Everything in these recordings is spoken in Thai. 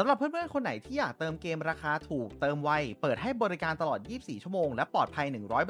สำหรับเพื่อนๆ คนไหนที่อยากเติมเกมราคาถูกเติมไว เปิดให้บริการตลอด 24 ชั่วโมง และปลอดภัย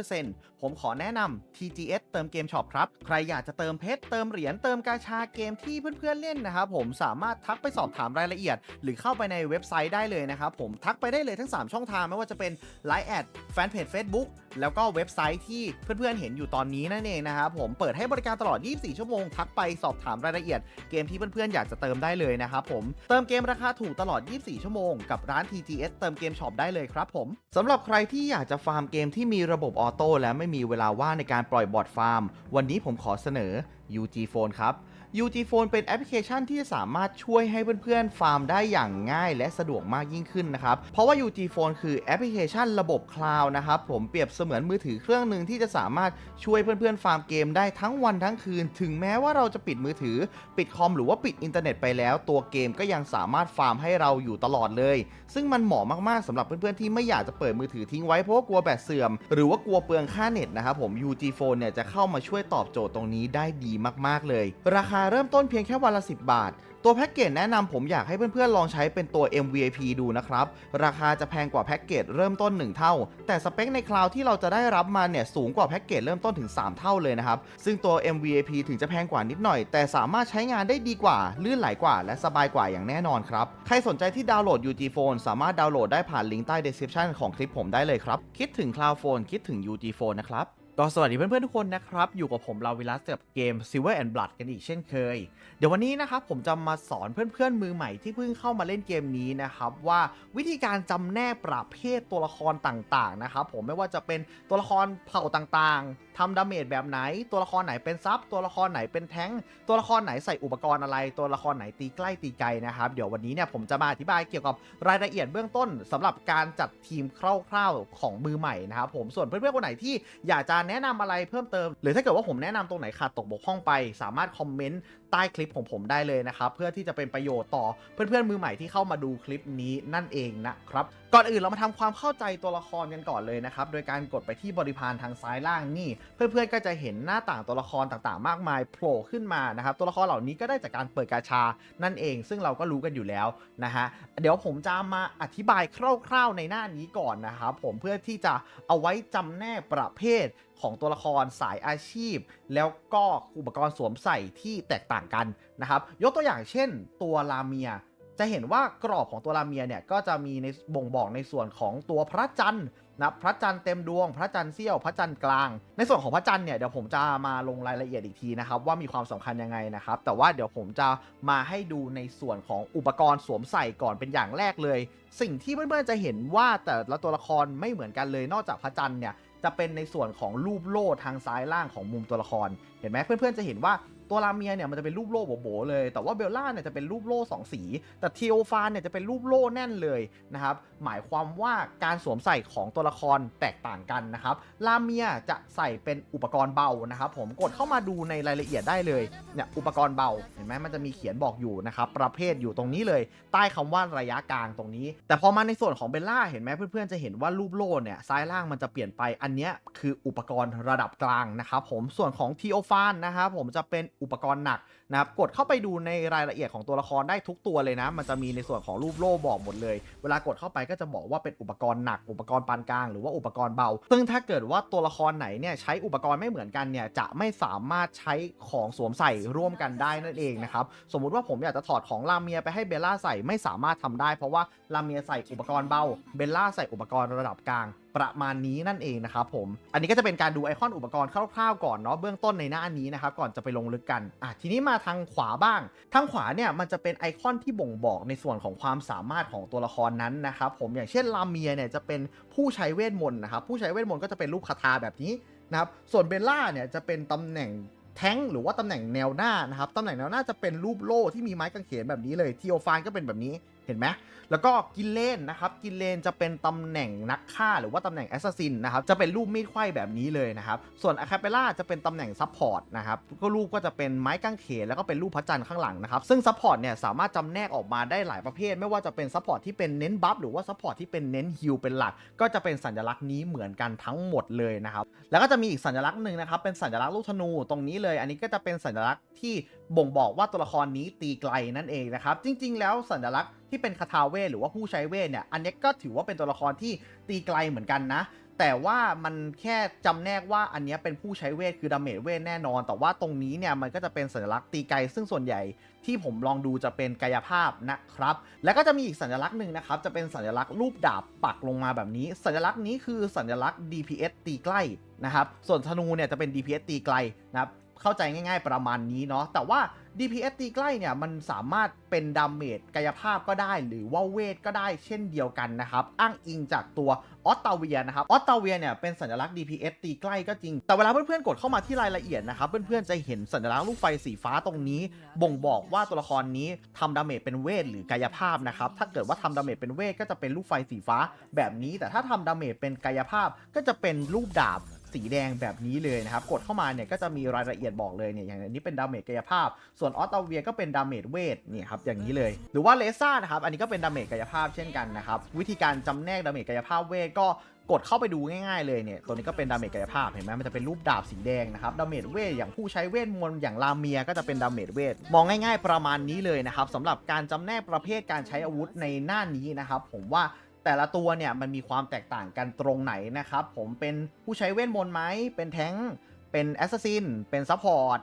100%ผมขอแนะนำ TGS เติมเกมช็อปครับ ใครอยากจะเติมเพชร เติมเหรียญ เติมกาชาเกมที่เพื่อนๆ เล่นนะครับผม สามารถทักไปสอบถามรายละเอียด หรือเข้าไปในเว็บไซต์ได้เลยนะครับผม ทักไปได้เลยทั้ง 3 ช่องทางไม่ว่าจะเป็น Line แอดแฟนเพจ Facebook แล้วก็เว็บไซต์ที่เพื่อนๆเห็นอยู่ตอนนี้นั่นเองนะครับผมเปิดให้บริการตลอด 24 ชั่วโมง ทักไปสอบถามรายละเอียดเกมที่เพื่อนๆอยากจะเติมได้เลยนะครับผมเติมเกมราคาถูกตลอด 24 ชั่วโมงกับร้าน TGS เติมเกมช็อปได้เลยครับผมสำหรับใครที่อยากจะฟาร์มเกมที่มีระบบออโต้และไม่มีเวลาว่างในการปล่อยบอทฟาร์ม วันนี้ผมขอเสนอ UG Phone ครับ UG Phone เป็นแอปพลิเคชันที่สามารถช่วยให้เพื่อนๆ ฟาร์มได้อย่างง่ายและสะดวกมากยิ่งขึ้นนะครับ เพราะว่า UG Phone คือแอปพลิเคชันระบบคลาวด์นะครับผมเปรียบเสมือนมือถือเครื่องหนึ่งที่จะสามารถช่วยเพื่อนๆ ฟาร์มเกมได้ทั้งวันทั้งคืน ถึงแม้ว่าเราจะปิดมือถือ ปิดคอมหรือว่าปิดอินเทอร์เน็ตไปแล้ว ตัวเกมก็ยังสามารถฟาร์มให้เราอยู่ตลอดเลย ซึ่งมันเหมาะมากๆสำหรับเพื่อนๆ ที่ไม่อยากจะเปิดมือถือทิ้งไว้เพราะว่ากลัวแบตเสื่อม หรือว่ากลัวเปลืองค่าเน็ตนะครับผม UG Phone เนี่ยจะเข้ามาช่วยตอบโจทย์ตรงนี้ได้ดีมากๆเลย ราคาเริ่มต้นเพียงแค่วันละ 10 บาท ตัวแพ็กเกจแนะนำผมอยากให้เพื่อนๆ ลองใช้เป็นตัว MVIP ดูนะครับ ราคาจะแพงกว่าแพ็กเกจเริ่มต้น 1 เท่า แต่สเปคในคลาวที่เราจะได้รับมาเนี่ยสูงกว่าแพ็กเกจเริ่มต้นถึง 3 เท่าเลยนะครับ ซึ่งตัว MVIP ถึงจะแพงกว่านิดหน่อย แต่สามารถใช้งานได้ดีกว่า ลื่นไหลกว่า และสบายกว่าอย่างแน่นอนครับ ใครสนใจที่ดาวน์โหลด UG Phone สามารถดาวน์โหลดได้ผ่านลิงก์ใต้ description ของคลิปผมได้เลยครับ คิดถึง Cloud Phone คิดถึง UG Phone นะครับ ก็สวัสดีเพื่อนๆทุกคนนะครับ อยู่กับผมลาวิลัสกับเกม Silver and Blood กันอีกเช่นเคย เดี๋ยววันนี้นะครับผมจะมาสอนเพื่อนๆ มือใหม่ที่เพิ่งเข้ามาเล่นเกมนี้นะครับ ว่าวิธีการจำแนกประเภทตัวละครต่างๆนะครับผมไม่ว่าจะเป็นตัวละครเผ่าต่างๆ ทำดาเมจแบบไหน ตัวละครไหนเป็นซับตัวละครไหนเป็นแท้ง ตัวละครไหนใส่อุปกรณ์อะไร ตัวละครไหนตีใกล้ตีไกลนะครับเดี๋ยววันนี้เนี่ยผมจะมาอธิบายเกี่ยวกับรายละเอียดเบื้องต้นสำหรับการจัดทีมคร่าวๆของมือใหม่นะครับผมส่วนเพื่อนๆคนไหนที่อยากจะแนะนำอะไรเพิ่มเติม หรือถ้าเกิดว่าผมแนะนำตรงไหนขาดตกบกพร่องไป สามารถคอมเมนต์ใต้คลิปของผมได้เลยนะครับเพื่อที่จะเป็นประโยชน์ต่อเพื่อนๆมือใหม่ที่เข้ามาดูคลิปนี้นั่นเองนะครับก่อนอื่นเรามาทำความเข้าใจตัวละครกันก่อนเลยนะครับ โดยการกดไปที่บริพารทางซ้ายล่างนี่ เพื่อนๆก็จะเห็นหน้าต่างตัวละครต่างๆ มากมายโผล่ขึ้นมานะครับ ตัวละครเหล่านี้ก็ได้จากการเปิดกาชา นั่นเอง ซึ่งเราก็รู้กันอยู่แล้วนะฮะ เดี๋ยวผมจะมาอธิบายคร่าวๆในหน้านี้ก่อนนะครับผมเพื่อที่จะเอาไว้จำแนกประเภทของตัวละครสายอาชีพ แล้วก็อุปกรณ์สวมใส่ที่แตกต่างกันนะครับ ยกตัวอย่างเช่น ตัวลาเมีย จะเห็นว่ากรอบของตัวลาเมียเนี่ยก็จะมีในบ่งบอกในส่วนของตัวพระจันทร์นะพระจันทร์เต็มดวง พระจันทร์เสี้ยว พระจันทร์กลาง ในส่วนของพระจันทร์เนี่ยเดี๋ยวผมจะมาลงรายละเอียดอีกทีนะครับว่ามีความสำคัญยังไงนะครับ แต่ว่าเดี๋ยวผมจะมาให้ดูในส่วนของอุปกรณ์สวมใส่ก่อนเป็นอย่างแรกเลย สิ่งที่เพื่อนๆจะเห็นว่าแต่ละตัวละครไม่เหมือนกันเลย นอกจากพระจันทร์เนี่ยจะเป็นในส่วนของรูปโล่ทางซ้ายล่างของมุมตัวละคร เห็นไหมเพื่อนๆจะเห็นว่า ตัวลาเมียเนี่ยมันจะเป็นรูปโล่โบๆเลย แต่ว่าเบลล่าเนี่ยจะเป็นรูปโล่สองสี แต่ทีโอฟานเนี่ยจะเป็นรูปโล่แน่นเลยนะครับ หมายความว่าการสวมใส่ของตัวละครแตกต่างกันนะครับลาเมียจะใส่เป็นอุปกรณ์เบานะครับผม กดเข้ามาดูในรายละเอียดได้เลย เนี่ยอุปกรณ์เบา เห็นไหมมันจะมีเขียนบอกอยู่นะครับ ประเภทอยู่ตรงนี้เลย ใต้คำว่าระยะกลางตรงนี้ แต่พอมาในส่วนของเบลล่าเห็นไหมเพื่อนๆจะเห็นว่ารูปโล่เนี่ยซ้ายล่างมันจะเปลี่ยนไป อันนี้คืออุปกรณ์ระดับกลางนะครับผม ส่วนของทีโอฟานนะครับผมจะเป็นอุปกรณ์หนัก นะครับกดเข้าไปดูในรายละเอียดของตัวละครได้ทุกตัวเลยนะ มันจะมีในส่วนของรูปโล่บอกหมดเลย เวลากดเข้าไปก็จะบอกว่าเป็นอุปกรณ์หนัก อุปกรณ์ปานกลางหรือว่าอุปกรณ์เบา ซึ่งถ้าเกิดว่าตัวละครไหนเนี่ยใช้อุปกรณ์ไม่เหมือนกันเนี่ยจะไม่สามารถใช้ของสวมใส่ร่วมกันได้นั่นเองนะครับ สมมุติว่าผมอยากจะถอดของลาเมียไปให้เบลล่าใส่ไม่สามารถทำได้ เพราะว่าลาเมียใส่อุปกรณ์เบา เบลล่าใส่อุปกรณ์ระดับกลางประมาณนี้นั่นเองนะครับผม อันนี้ก็จะเป็นการดูไอคอนอุปกรณ์คร่าวๆก่อนเนาะเบื้องต้นในหน้านี้นะครับก่อนจะไปลงลึกกันอะทีนี้มาทางขวาบ้าง ทางขวาเนี่ยมันจะเป็นไอคอนที่บ่งบอกในส่วนของความสามารถของตัวละครนั้นนะครับผมอย่างเช่นลาเมียเนี่ยจะเป็นผู้ใช้เวทมนต์นะครับผู้ใช้เวทมนต์ก็จะเป็นรูปคาถาแบบนี้นะครับส่วนเบลล่าเนี่ยจะเป็นตำแหน่งแท้งหรือว่าตำแหน่งแนวหน้านะครับตำแหน่งแนวหน้าจะเป็นรูปโล่ที่มีไม้กางเขนแบบนี้เลยทีโอฟานก็เป็นแบบนี้ เห็นไหมแล้วก็กินเลนนะครับ กินเลนจะเป็นตำแหน่งนักฆ่าหรือว่าตำแหน่งแอสซัสซินนะครับ จะเป็นรูปมีดไขว้แบบนี้เลยนะครับ ส่วนอะคาเปล่าจะเป็นตำแหน่งซัพพอร์ตนะครับ ก็รูปก็จะเป็นไม้กางเขนแล้วก็เป็นรูปพระจันทร์ข้างหลังนะครับ ซึ่งซัพพอร์ตเนี่ยสามารถจำแนกออกมาได้หลายประเภท ไม่ว่าจะเป็นซัพพอร์ตที่เป็นเน้นบัฟหรือว่าซัพพอร์ตที่เป็นเน้นฮิลเป็นหลัก ก็จะเป็นสัญลักษณ์นี้เหมือนกันทั้งหมดเลยนะครับ แล้วก็จะมีอีกสัญลักษณ์หนึ่งนะครับ เป็นสัญลักษณ์ลูกธนูตรงนี้เลย อันนี้ก็จะเป็นสัญลักษณ์ที่บ่งบอกว่าตัวละครนี้ตีไกลนั่นเองนะครับ จริง ๆ แล้วสัญลักษณ ที่เป็นคาถาเวทหรือว่าผู้ใช้เวทเนี่ย อันนี้ก็ถือว่าเป็นตัวละครที่ตีไกลเหมือนกันนะ แต่ว่ามันแค่จำแนกว่าอันนี้เป็นผู้ใช้เวทคือดาเมจเวทแน่นอน แต่ว่าตรงนี้เนี่ยมันก็จะเป็นสัญลักษณ์ตีไกล ซึ่งส่วนใหญ่ที่ผมลองดูจะเป็นกายภาพนะครับ แล้วก็จะมีอีกสัญลักษณ์หนึ่งนะครับ จะเป็นสัญลักษณ์รูปดาบปักลงมาแบบนี้ สัญลักษณ์นี้คือสัญลักษณ์ DPS ตีใกล้นะครับ ส่วนธนูเนี่ยจะเป็น DPS ตีไกลนะครับ เข้าใจง่าย ๆประมาณนี้เนาะ แต่ว่า DPS ตีใกล้เนี่ยมันสามารถเป็นดาเมจกายภาพก็ได้หรือว่าเวทก็ได้เช่นเดียวกันนะครับ อ้างอิงจากตัวออตตาเวียนะครับออตตาเวียเนี่ยเป็นสัญลักษณ์ DPS ตีใกล้ก็จริง แต่เวลาเพื่อนๆกดเข้ามาที่รายละเอียดนะครับ เพื่อนๆจะเห็นสัญลักษณ์ลูกไฟสีฟ้าตรงนี้ บ่งบอกว่าตัวละครนี้ทำดาเมจเป็นเวทหรือกายภาพนะครับ ถ้าเกิดว่าทำดาเมจเป็นเวทก็จะเป็นลูกไฟสีฟ้าแบบนี้ แต่ถ้าทำดาเมจเป็นกายภาพก็จะเป็นรูปดาบ สีแดงแบบนี้เลยนะครับ กดเข้ามาเนี่ยก็จะมีรายละเอียดบอกเลยเนี่ยอย่างนนี้เป็นดาเมจกายภาพ ส่วนออตเตเวียก็เป็นดาเมจเวทเนี่ยครับอย่างนี้เลย หรือว่าเลซ่านะครับอันนี้ก็เป็นดาเมจกายภาพเช่นกันนะครับวิธีการจำแนกดาเมจกายภาพเวทก็กดเข้าไปดูง่ายๆเลยเนี่ยตัวนี้ก็เป็นดาเมจกายภาพเห็นไหมมันจะเป็นรูปดาบสีแดงนะครับดาเมจเวทอย่างผู้ใช้เวทมนต์อย่างลาเมียก็จะเป็นดาเมจเวทมองง่าย ๆ ประมาณนี้เลยนะครับสำหรับการจำแนกประเภทการใช้อาวุธในหน้านี้นะครับผมว่า แต่ละตัวเนี่ยมันมีความแตกต่างกันตรงไหนนะครับ ผมเป็นผู้ใช้เวทมนต์ไหม เป็นแท้งค์เป็นแอสซัสซิน เป็นซัพพอร์ต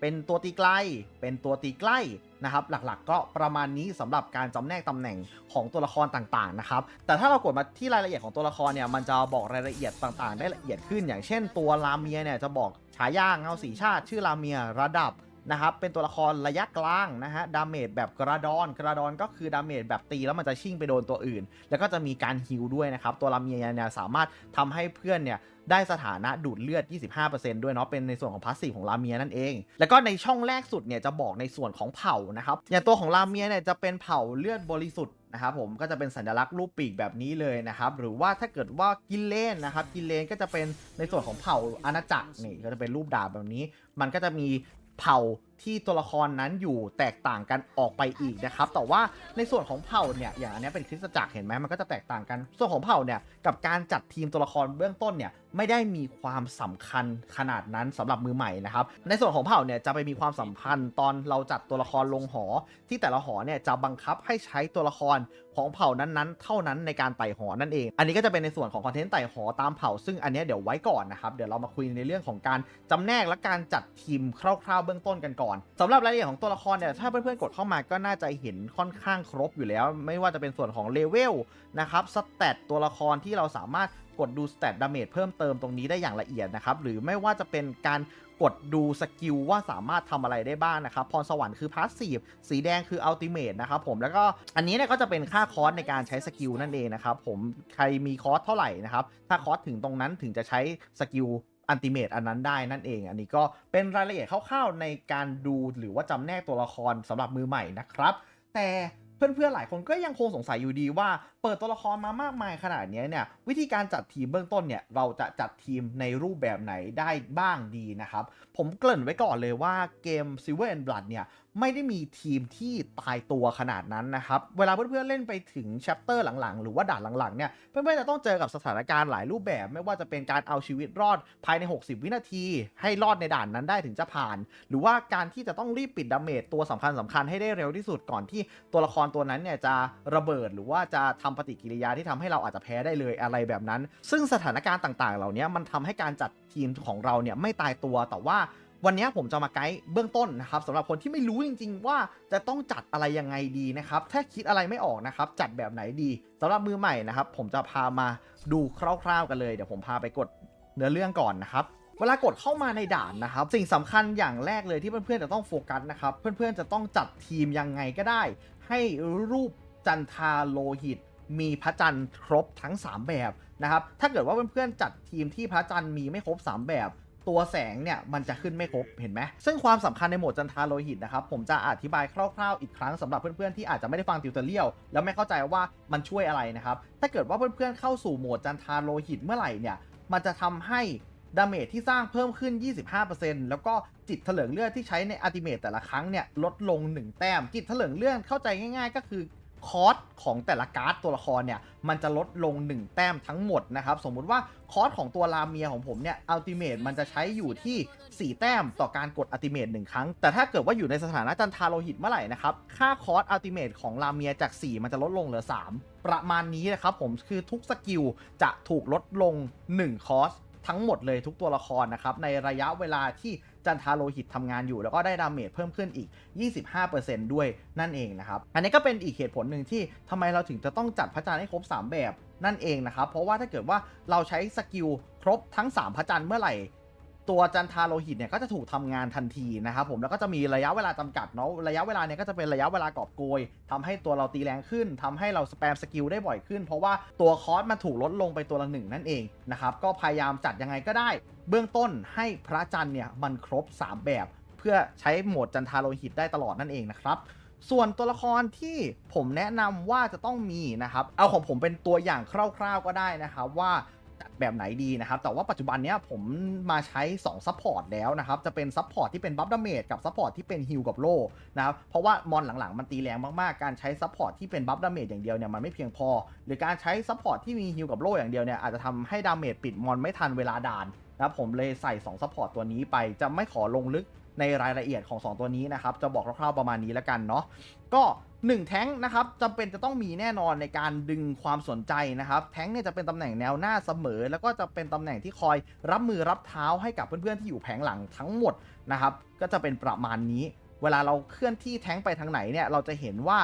เป็นตัวตีไกล เป็นตัวตีใกล้นะครับ หลักๆก็ประมาณนี้สำหรับการจำแนกตำแหน่งของตัวละครต่างๆนะครับ แต่ถ้าเรากดมาที่รายละเอียดของตัวละครเนี่ย มันจะบอกรายละเอียดต่างๆ ได้ละเอียดขึ้น อย่างเช่น ตัวลาเมียเนี่ยจะบอกฉายาเงาสีชาติ ชื่อลาเมียระดับ นะครับ เป็นตัวละครระยะกลางนะฮะ ดาเมจแบบกระดอน กระดอนก็คือดาเมจแบบตีแล้วมันจะชิ่งไปโดนตัวอื่น แล้วก็จะมีการฮิลด้วยนะครับ ตัวลาเมียเนี่ยสามารถทำให้เพื่อนเนี่ยได้สถานะดูดเลือด 25%ด้วยเนาะ เป็นในส่วนของพาสซีฟของลาเมียนั่นเอง แล้วก็ในช่องแรกสุดเนี่ยจะบอกในส่วนของเผ่านะครับ อย่างตัวของลาเมียเนี่ยจะเป็นเผ่าเลือดบริสุทธิ์นะครับผม ก็จะเป็นสัญลักษณ์รูปปีกแบบนี้เลยนะครับ หรือว่าถ้าเกิดว่ากินเลนนะครับ กินเลนก็จะเป็นในส่วนของเผ่าอาณาจักรนี่ก็จะเป็นรูปดาบแบบนี้ มันก็จะมี เผ่า ที่ตัวละครนั้นอยู่แตกต่างกันออกไปอีกนะครับ แต่ว่าในส่วนของเผ่าเนี่ยอย่างอันนี้เป็นคริสตจักรเห็นไหมมันก็จะแตกต่างกัน ส่วนของเผ่าเนี่ยกับการจัดทีมตัวละครเบื้องต้นเนี่ยไม่ได้มีความสำคัญขนาดนั้นสำหรับมือใหม่นะครับ ในส่วนของเผ่าเนี่ยจะไปมีความสัมพันธ์ตอนเราจัดตัวละครลงหอ ที่แต่ละหอเนี่ยจะบังคับให้ใช้ตัวละครของเผ่านั้นๆ เท่านั้นในการไต่หอนั่นเอง อันนี้ก็จะเป็นในส่วนของคอนเทนต์ไต่หอตามเผ่า ซึ่งอันนี้เดี๋ยวไว้ก่อนนะครับ เดี๋ยวเรามาคุยในเรื่องของการจำแนกและการจัดทีมคร่าวๆเบื้องต้นกันก่อนสำหรับรายละเอียดของตัวละครเนี่ยถ้าเพื่อนๆกดเข้ามาก็น่าจะเห็นค่อนข้างครบอยู่แล้ว ไม่ว่าจะเป็นส่วนของเลเวลนะครับสเตตตัวละครที่เราสามารถกดดูสเตตดาเมจเพิ่มเติมตรงนี้ได้อย่างละเอียดนะครับหรือไม่ว่าจะเป็นการกดดูสกิลว่าสามารถทำอะไรได้บ้างนะครับ พรสวรรค์คือพาสซีฟสีแดงคืออัลติเมทนะครับผมแล้วก็อันนี้เนี่ยก็จะเป็นค่าคอร์สในการใช้สกิลนั่นเองนะครับผมใครมีคอร์สเท่าไหร่นะครับถ้าคอร์สถึงตรงนั้นถึงจะใช้สกิล อันติเมตอันนั้นได้นั่นเอง อันนี้ก็เป็นรายละเอียดคร่าวๆในการดูหรือว่าจำแนกตัวละครสำหรับมือใหม่นะครับ แต่เพื่อนๆหลายคนก็ยังคงสงสัยอยู่ดีว่าเปิดตัวละครมามากมายขนาดนี้เนี่ยวิธีการจัดทีมเบื้องต้นเนี่ยเราจะจัดทีมในรูปแบบไหนได้บ้างดีนะครับ ผมเกริ่นไว้ก่อนเลยว่าเกม Silver and Blood เนี่ยไม่ได้มีทีมที่ตายตัวขนาดนั้นนะครับ เวลาเพื่อนๆเล่นไปถึงแชปเตอร์หลังๆ หรือว่าด่านหลังๆเนี่ยเพื่อนๆจะต้องเจอกับสถานการณ์หลายรูปแบบ ไม่ว่าจะเป็นการเอาชีวิตรอดภายใน 60 วินาที ให้รอดในด่านนั้นได้ถึงจะผ่าน หรือว่าการที่จะต้องรีบปิดดาเมจตัวสำคัญสำคัญๆให้ได้เร็วที่สุดก่อนที่ตัวละครตัวนั้นเนี่ยจะระเบิดหรือว่าจะทำปฏิกิริยาที่ทำให้เราอาจจะแพ้ได้เลยอะไรแบบนั้น ซึ่งสถานการณ์ต่างๆ เหล่านี้มันทำให้การจัดทีมของเราเนี่ยไม่ตายตัวแต่ว่าวันนี้ผมจะมาไกด์เบื้องต้นนะครับสำหรับคนที่ไม่รู้จริง ๆ ว่าจะต้องจัดอะไรยังไงดีนะครับ ถ้าคิดอะไรไม่ออกนะครับ จัดแบบไหนดีสำหรับมือใหม่นะครับ ผมจะพามาดูคร่าวๆกันเลยเดี๋ยวผมพาไปกดเนื้อเรื่องก่อนนะครับเวลากดเข้ามาในด่านนะครับ สิ่งสำคัญอย่างแรกเลยที่เพื่อนๆจะต้องโฟกัสนะครับ เพื่อนๆจะต้องจัดทีมยังไงก็ได้ ให้รูปจันทาโลหิต มีพระจันทร์ครบทั้ง 3 แบบนะครับ ถ้าเกิดว่าเพื่อนๆจัดทีมที่พระจันทร์มีไม่ครบ 3 แบบ ตัวแสงเนี่ยมันจะขึ้นไม่ครบเห็นไหมซึ่งความสำคัญในโหมดจันทาโลหิตนะครับ ผมจะอธิบายคร่าวๆ อีกครั้งสำหรับเพื่อนๆที่อาจจะไม่ได้ฟังติวเตอร์เรียลแล้วไม่เข้าใจว่ามันช่วยอะไรนะครับ ถ้าเกิดว่าเพื่อนๆเข้าสู่โหมดจันทาโลหิตเมื่อไหร่เนี่ย มันจะทำให้ดาเมจที่สร้างเพิ่มขึ้น 25%แล้วก็จิตเถลิงเลือดที่ใช้ในอัติเมตแต่ละครั้งเนี่ยลดลง 1 แต้ม จิตเถลิงเลือดเข้าใจง่ายๆ ก็คือ คอสของแต่ละการ์ดตัวละครเนี่ยมันจะลดลง 1 แต้มทั้งหมดนะครับ สมมุติว่าคอสของตัวลาเมียของผมเนี่ยอัลติเม e มันจะใช้อยู่ที่ 4 แต้มต่อการกดอัลติเม e หนึ่งครั้ง แต่ถ้าเกิดว่าอยู่ในสถานะจันทาโลหิตเมื่อไหร่นะครับ ค่าคอสอัลติเม e ของลาเมียจาก 4 มันจะลดลงเหลือ 3 ประมาณนี้นะครับผมคือทุกสกิลจะถูกลดลง 1 คอส ทั้งหมดเลยทุกตัวละครนะครับ ในระยะเวลาที่จันทาโลหิตทำงานอยู่ แล้วก็ได้ดาเมจเพิ่มขึ้นอีก 25%ด้วยนั่นเองนะครับ อันนี้ก็เป็นอีกเหตุผลหนึ่งที่ทำไมเราถึงจะต้องจัดพระจันทร์ให้ครบ 3 แบบนั่นเองนะครับ เพราะว่าถ้าเกิดว่าเราใช้สกิลครบทั้ง 3 พระจันทร์เมื่อไหร่ ตัวจันทาโลหิตเนี่ยก็จะถูกทำงานทันทีนะครับผมแล้วก็จะมีระยะเวลาจำกัดเนาะระยะเวลาเนี่ยก็จะเป็นระยะเวลากอบโกยทำให้ตัวเราตีแรงขึ้นทำให้เราสแปมสกิลได้บ่อยขึ้น เพราะว่าตัวคอสมันถูกลดลงไปตัวละหนึ่งนั่นเองนะครับก็พยายามจัดยังไงก็ได้ เบื้องต้นให้พระจันทร์เนี่ยมันครบ 3 แบบ เพื่อใช้โหมดจันทาโลหิตได้ตลอดนั่นเองนะครับ ส่วนตัวละครที่ผมแนะนำว่าจะต้องมีนะครับ เอาของผมเป็นตัวอย่างคร่าวๆก็ได้นะครับว่า แบบไหนดีนะครับ แต่ว่าปัจจุบันเนี้ยผมมาใช้2ซัพพอร์ตแล้วนะครับ จะเป็นซัพพอร์ตที่เป็นบัฟดาเมจกับซัพพอร์ตที่เป็นฮิลกับโลนะครับ เพราะว่ามอนหลังๆ มันตีแรงมากๆ การใช้ซัพพอร์ตที่เป็นบัฟดาเมจอย่างเดียวเนี่ยมันไม่เพียงพอ หรือการใช้ซัพพอร์ตที่มีฮิลกับโลอย่างเดียวเนี่ยอาจจะทำให้ดาเมจปิดมอนไม่ทันเวลาด่านนะครับผมเลยใส่2ซัพพอร์ตตัวนี้ไปจะไม่ขอลงลึก ในรายละเอียดของ 2 ตัวนี้นะครับ จะบอกคร่าวๆประมาณนี้แล้วกันเนาะก็1แท้งนะครับจำเป็นจะต้องมีแน่นอนในการดึงความสนใจนะครับ แท้งเนี่ยจะเป็นตำแหน่งแนวหน้าเสมอ แล้วก็จะเป็นตำแหน่งที่คอยรับมือรับเท้าให้กับเพื่อนๆที่อยู่แผงหลังทั้งหมดนะครับ ก็จะเป็นประมาณนี้ เวลาเราเคลื่อนที่แท้งไปทางไหนเนี่ยเราจะเห็นว่า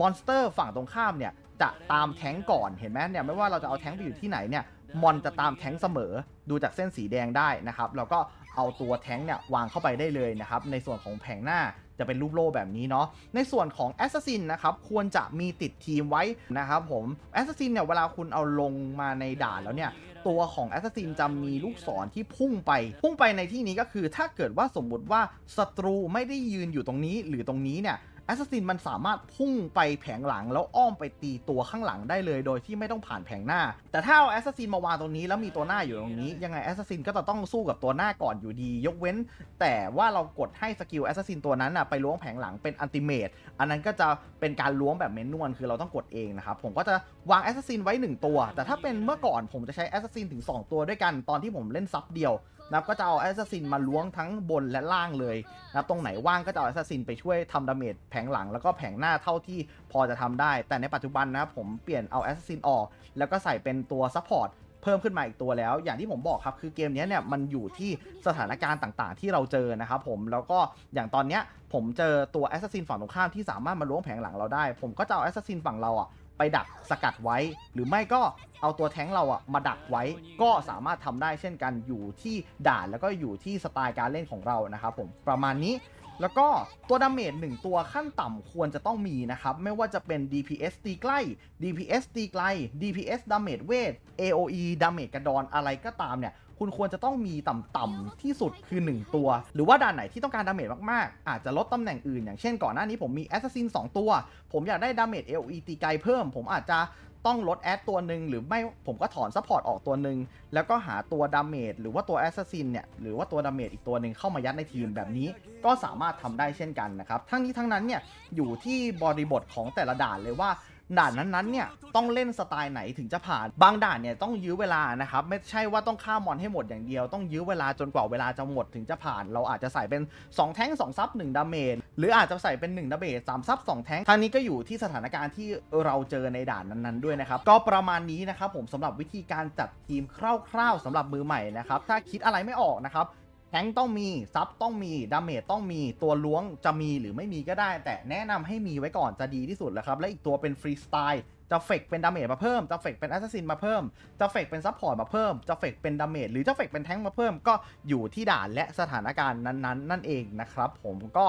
มอนสเตอร์ฝั่งตรงข้ามเนี่ยจะตามแท้งก่อนเห็นไหมเนี่ยไม่ว่าเราจะเอาแท้งไปอยู่ที่ไหนเนี่ยมอนจะตามแท้งเสมอดูจากเส้นสีแดงได้นะครับเราก็ เอาตัวแท้งเนี่ยวางเข้าไปได้เลยนะครับ ในส่วนของแผงหน้าจะเป็นรูปโล่แบบนี้เนาะ ในส่วนของแอสซัสซินนะครับ ควรจะมีติดทีมไว้นะครับผมแอสซัสซินเนี่ยเวลาคุณเอาลงมาในด่านแล้วเนี่ย ตัวของแอสซัสซินจะมีลูกศรที่พุ่งไป พุ่งไปในที่นี้ก็คือถ้าเกิดว่าสมมติว่าศัตรูไม่ได้ยืนอยู่ตรงนี้หรือตรงนี้เนี่ย แอสซัสซินมันสามารถพุ่งไปแผงหลังแล้วอ้อมไปตีตัวข้างหลังได้เลย โดยที่ไม่ต้องผ่านแผงหน้า แต่ถ้าเอาแอสซัสซินมาวางตรงนี้แล้วมีตัวหน้าอยู่ตรงนี้ ยังไงแอสซัสซินก็จะต้องสู้กับตัวหน้าก่อนอยู่ดี ยกเว้น แต่ว่าเรากดให้สกิลแอสซัสซินตัวนั้นน่ะไปล้วงแผงหลังเป็นอันติเมตอันนั้นก็จะเป็นการล้วงแบบเมนนวลคือเราต้องกดเองนะครับผมก็จะวางแอสซัสซินไว้ 1 ตัว แต่ถ้าเป็นเมื่อก่อนผมจะใช้แอสซัสซินถึง 2 ตัวด้วยกันตอนที่ผมเล่นซับเดียว นะครับก็จะเอาแอสซัสซินมาล้วงทั้งบนและล่างเลยนะครับตรงไหนว่างก็จะเอาแอสซัสซินไปช่วยทำดาเมจแผงหลังแล้วก็แผงหน้าเท่าที่พอจะทำได้ แต่ในปัจจุบันนะครับผมเปลี่ยนเอาแอสซัสซินออก แล้วก็ใส่เป็นตัวซัพพอร์ตเพิ่มขึ้นมาอีกตัวแล้ว อย่างที่ผมบอกครับคือเกมนี้เนี่ยมันอยู่ที่สถานการณ์ต่างๆ ที่เราเจอนะครับผมแล้วก็อย่างตอนเนี้ยผมเจอตัวแอสซัสซินฝั่งตรงข้ามที่สามารถมาล้วงแผงหลังเราได้ ผมก็จะเอาแอสซัสซินฝั่งเราอะ ไปดักสกัดไว้ หรือไม่ก็เอาตัวแท้งเราอะมาดักไว้ ก็สามารถทำได้เช่นกันอยู่ที่ด่านแล้วก็อยู่ที่สไตล์การเล่นของเรานะครับผมประมาณนี้แล้วก็ตัวดาเมจหนึ่งตัวขั้นต่ำควรจะต้องมีนะครับ ไม่ว่าจะเป็น DPS ตีใกล้ DPS ตีไกล DPS ดาเมจเวท AOE ดาเมจกระดอนอะไรก็ตามเนี่ย คุณควรจะต้องมีต่ำๆที่สุดคือ 1 ตัว หรือว่าด่านไหนที่ต้องการดาเมจมากๆ อาจจะลดตำแหน่งอื่น อย่างเช่นก่อนหน้านี้ผมมี Assassin 2ตัว ผมอยากได้ดาเมจ AOE ตีไกลเพิ่ม ผมอาจจะต้องลดแอดตัวหนึ่งหรือไม่ผมก็ถอนซัพพอร์ตออกตัวหนึ่งแล้วก็หาตัวดาเมจหรือว่าตัวแอสซัสซินเนี่ยหรือว่าตัวดาเมจอีกตัวหนึ่งเข้ามายัดในทีมแบบนี้ ก็สามารถทำได้เช่นกันนะครับทั้งนี้ทั้งนั้นเนี่ยอยู่ที่บริบทของแต่ละด่านเลยว่า ด่านนั้นๆเนี่ยต้องเล่นสไตล์ไหนถึงจะผ่าน บางด่านเนี่ยต้องยื้อเวลานะครับไม่ใช่ว่าต้องฆ่ามอนให้หมดอย่างเดียว ต้องยื้อเวลาจนกว่าเวลาจะหมดถึงจะผ่าน เราอาจจะใส่เป็น 2 แท้ง2ซับ1ดาเมจหรืออาจจะใส่เป็น1ดาเมจ3ซับ2แท้งทางนี้ก็อยู่ที่สถานการณ์ที่เราเจอในด่านนั้นๆด้วยนะครับก็ประมาณนี้นะครับผมสำหรับวิธีการจัดทีมคร่าวๆสำหรับมือใหม่นะครับถ้าคิดอะไรไม่ออกนะครับ แทงต้องมี ซับต้องมี ดาเมจต้องมี ตัวล้วงจะมีหรือไม่มีก็ได้ แต่แนะนำให้มีไว้ก่อนจะดีที่สุดแหละครับ และอีกตัวเป็นฟรีสไตล์จะเฟกเป็นดาเมจมาเพิ่ม จะเฟกเป็นแอสซัสซินมาเพิ่ม จะเฟกเป็นซับพอร์ตมาเพิ่ม จะเฟกเป็นดาเมจหรือจะเฟกเป็นแทงมาเพิ่ม ก็อยู่ที่ด่านและสถานการณ์นั้นๆ นั่นเองนะครับผมก็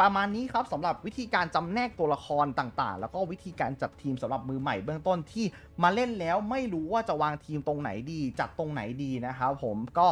ประมาณนี้ครับสำหรับวิธีการจำแนกตัวละครต่างๆ แล้วก็วิธีการจัดทีมสำหรับมือใหม่เบื้องต้นที่มาเล่นแล้วไม่รู้ว่าจะวางทีมตรงไหนดี จัดตรงไหนดีนะครับผมก็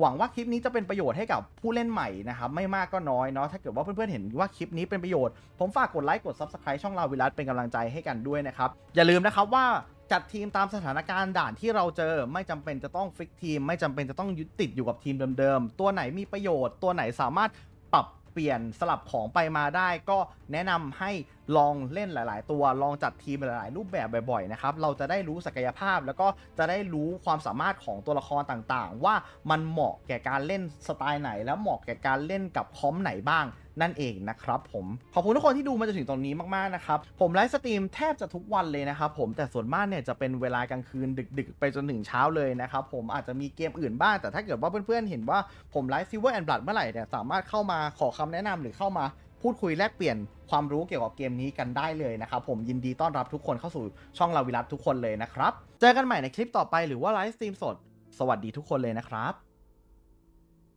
หวังว่าคลิปนี้จะเป็นประโยชน์ให้กับผู้เล่นใหม่นะครับไม่มากก็น้อยเนาะถ้าเกิดว่าเพื่อนๆเห็นว่าคลิปนี้เป็นประโยชน์ ผมฝากกดไลค์กด Subscribe ช่องเราวิรัตเป็นกำลังใจให้กันด้วยนะครับอย่าลืมนะครับว่าจัดทีมตามสถานการณ์ด่านที่เราเจอไม่จำเป็นจะต้องฟิกทีม ไม่จำเป็นจะต้องยึดติดอยู่กับทีมเดิมๆ ตัวไหนมีประโยชน์ ตัวไหนสามารถปรับเปลี่ยนสลับของไปมาได้ ก็แนะนำให้ ลองเล่นหลาย ๆ ตัว ลองจัดทีมหลาย ๆ รูปแบบบ่อย ๆ นะครับ เราจะได้รู้ศักยภาพ แล้วก็จะได้รู้ความสามารถของตัวละครต่าง ๆ ว่ามันเหมาะแก่การเล่นสไตล์ไหน แล้วเหมาะแก่การเล่นกับคอมไหนบ้างนั่นเองนะครับผม ขอบคุณทุกคนที่ดูมาจนถึงตรงนี้มาก ๆ นะครับ ผมไลฟ์สตรีมแทบจะทุกวันเลยนะครับผมแต่ส่วนมากเนี่ยจะเป็นเวลากลางคืนดึก ๆ ไปจนถึงเช้าเลยนะครับผมอาจจะมีเกมอื่นบ้าง แต่ถ้าเกิดว่าเพื่อน ๆ เห็นว่าผมไลฟ์ซิเวอร์แอนด์บลัดเมื่อไหร่เนี่ยสามารถเข้ามาขอคำแนะนำหรือเข้ามา พูดคุยแลกเปลี่ยนความรู้เกี่ยวกับเกมนี้กันได้เลยนะครับ ผมยินดีต้อนรับทุกคนเข้าสู่ช่องลาวิรัตทุกคนเลยนะครับ เจอกันใหม่ในคลิปต่อไปหรือว่าไลฟ์สตรีมสด สวัสดีทุกคนเลยนะครับ